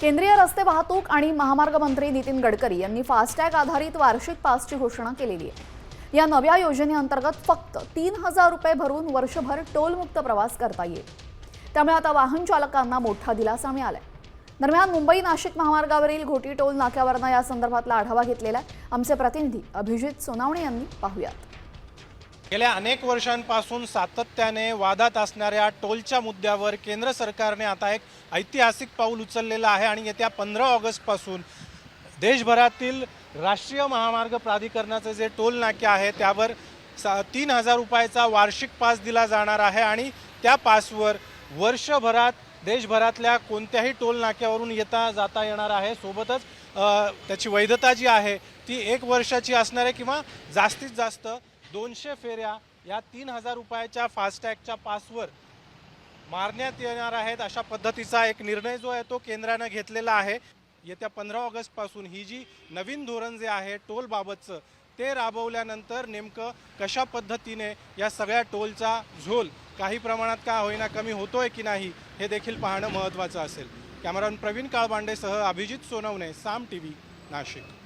केंद्रीय रस्ते वाहतूक आणि महामार्ग मंत्री नितीन गडकरी यांनी फास्टॅग आधारित वार्षिक पासची घोषणा केलेली आहे. या नव्या योजनेअंतर्गत फक्त तीन हजार रुपये भरून वर्षभर टोलमुक्त प्रवास करता येईल. त्यामुळे आता वाहन चालकांना मोठा दिलासा मिळालाय. दरम्यान मुंबई नाशिक महामार्गावरील घोटी टोल नाक्यावरनं या संदर्भातला आढावा घेतलेला आहे. आमचे प्रतिनिधी अभिजित सोनावणे यांनी पाहुयात. गेल्या अनेक वर्षांपासून सातत्याने वादात असणाऱ्या टोलच्या मुद्द्यावर केंद्र सरकारने आता एक ऐतिहासिक पाऊल उचललेलं आहे आणि येत्या पंधरा ऑगस्टपासून देशभरातील राष्ट्रीय महामार्ग प्राधिकरणाचे जे टोल नाके आहे त्यावर सा तीन हजार रुपयाचा वार्षिक पास दिला जाणार आहे आणि त्या पासवर वर्षभरात देशभरातल्या कोणत्याही टोल नाक्यावरून येता जाता येणार आहे. सोबतच त्याची वैधता जी आहे ती एक वर्षाची असणार आहे किंवा जास्तीत जास्त दोनशे फेऱ्या या तीन हजार रुपयाच्या फास्टॅगच्या पासवर मारण्यात येणार आहेत अशा पद्धतीचा एक निर्णय जो आहे तो केंद्रानं घेतलेला आहे. येत्या पंधरा ऑगस्टपासून ही जी नवीन धोरण जे आहे टोलबाबतचं ते राबवल्यानंतर नेमकं कशा पद्धतीने या सगळ्या टोलचा झोल काही प्रमाणात का होईना कमी होतोय की नाही हे देखील पाहणं महत्त्वाचं असेल. कॅमेरामन प्रवीण काळबांडेसह अभिजित सोनवणे साम टी व्ही नाशिक.